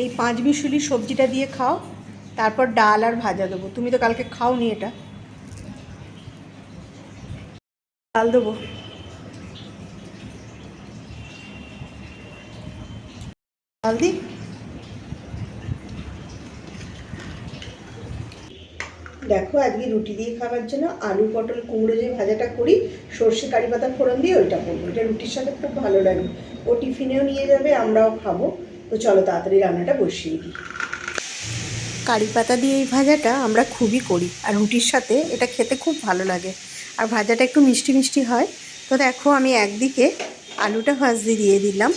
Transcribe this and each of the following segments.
এই পাঁচ মিশুলি সবজিটা দিয়ে খাও, তারপর ডাল আর ভাজা দেবো। তুমি তো কালকে খাওনি এটা। ডাল দেবো। ডাল দিই দেখো, আজকে রুটি দিয়ে খাওয়ার জন্য আলু, পটল, কুমড়ো যে ভাজাটা করি, সর্ষে, কারি পাতা ফোড়ন দিয়ে ওইটা করব। এটা রুটির সাথে খুব ভালো লাগে। ও টিফিনেও নিয়ে যাবে, আমরাও খাব। তো চলো তাড়াতাড়ি রান্নাটা বসিয়ে দিই। কারি পাতা দিয়ে এই ভাজাটা আমরা খুবই করি, আর রুটির সাথে এটা খেতে খুব ভালো লাগে। আর ভাজাটা একটু মিষ্টি মিষ্টি হয়। তো দেখো আমি একদিকে আলুটা ভাজতে দিয়ে দিলাম,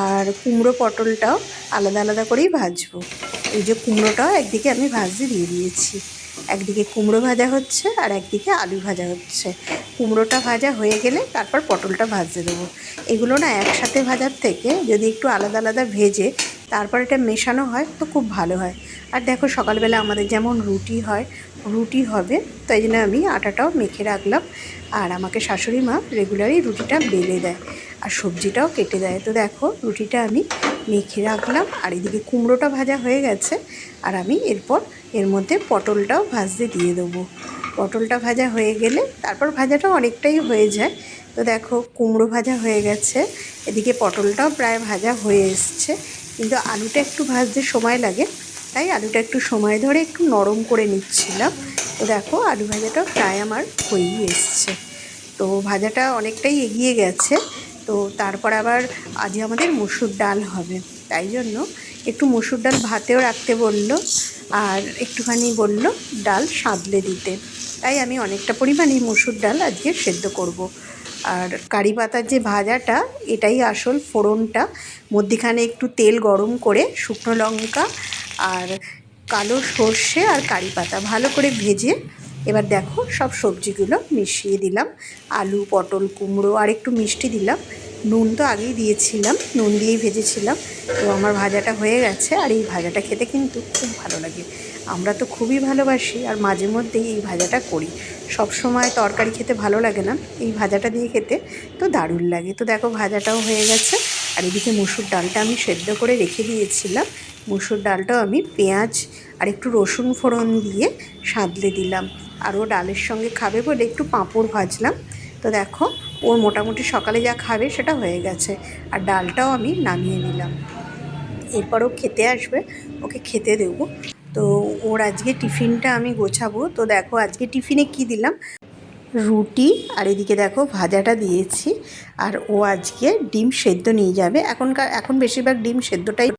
আর কুমড়ো পটলটাও আলাদা আলাদা করেই ভাজবো। এই যে কুমড়োটাও একদিকে আমি ভাজতে দিয়ে দিয়েছি। একদিকে কুমড়ো ভাজা হচ্ছে আর একদিকে আলু ভাজা হচ্ছে। কুমড়োটা ভাজা হয়ে গেলে তারপর পটলটা ভাজতে দেবো। এগুলো না একসাথে ভাজার থেকে যদি একটু আলাদা আলাদা ভেজে তারপর এটা মেশানো হয় তো খুব ভালো হয়। আর দেখো সকালবেলা আমাদের যেমন রুটি হয়, রুটি হবে, তাই জন্য আমি আটাটাও মেখে রাখলাম। আর আমাকে শাশুড়ি মা রেগুলারই রুটিটা বেলে দেয় আর সবজিটাও কেটে দেয়। তো দেখো রুটিটা আমি মেখে রাখলাম। আর এদিকে কুমড়োটা ভাজা হয়ে গেছে। আর আমি এরপর এর মধ্যে পটলটাও ভাজতে দিয়ে দেবো। পটলটা ভাজা হয়ে গেলে তারপর ভাজাটা অনেকটাই হয়ে যায়। তো দেখো, কুমড়ো ভাজা হয়ে গেছে। এদিকে পটলটাও প্রায় ভাজা হয়ে এসছে। কিন্তু আলুটা একটু ভাজতে সময় লাগে। তাই আলুটা একটু সময় ধরে একটু নরম করে নিচ্ছিলাম। তো দেখো, আলু ভাজাটাও প্রায় আমার হয়েই এসছে। তো ভাজাটা অনেকটাই এগিয়ে গেছে। তারপর আবার আজ আমাদের মুসুর ডাল হবে। তাই জন্য একটু মুসুর ডাল ভাতেও রাখতে বলল আর একটুখানি বলল ডাল সাঁতলে দিতে। তাই আমি অনেকটা পরিমাণে মুসুর ডাল আজকে সেদ্ধ করব। আর কারি পাতার যে ভাজাটা, এটাই আসল ফোড়নটা। মধ্যিখানে একটু তেল গরম করে শুকনো লঙ্কা আর কালো সর্ষে আর কারি পাতা ভালো করে ভেজে এবার দেখো সব সবজিগুলো মিশিয়ে দিলাম। আলু, পটল, কুমড়ো আর একটু মিষ্টি দিলাম। নুন তো আগেই দিয়েছিলাম, নুন দিয়েই ভেজেছিলাম। তো আমার ভাজাটা হয়ে গেছে আর এই ভাজাটা খেতে কিন্তু খুব ভালো লাগে। আমরা তো খুবই ভালোবাসি আর মাঝে মধ্যেই এই ভাজাটা করি। সব সময় তরকারি খেতে ভালো লাগে না, এই ভাজাটা দিয়ে খেতে তো দারুণ লাগে। তো দেখো ভাজাটাও হয়ে গেছে আর এদিকে মুসুর ডালটা আমি সেদ্ধ করে রেখে দিয়েছিলাম। মুসুর ডালটাও আমি পেঁয়াজ আর একটু রসুন ফোড়ন দিয়ে সাঁতলে দিলাম। আর ও ডালের সঙ্গে খাবে বলে একটু পাঁপড় ভাজলাম। তো দেখো, ওর মোটামুটি সকালে যা খাবে সেটা হয়ে গেছে। আর ডালটাও আমি নামিয়ে নিলাম। এরপর ও খেতে আসবে, ওকে খেতে দেবো। তো ওর আজকে টিফিনটা আমি গোছাবো। তো দেখো, আজকে টিফিনে কি দিলাম? রুটি, আর এদিকে দেখো, ভাজাটা দিয়েছি। আর ও আজকে ডিম সেদ্ধ নিয়ে যাবে। এখনকার, এখন বেশিরভাগ ডিম সেদ্ধটাই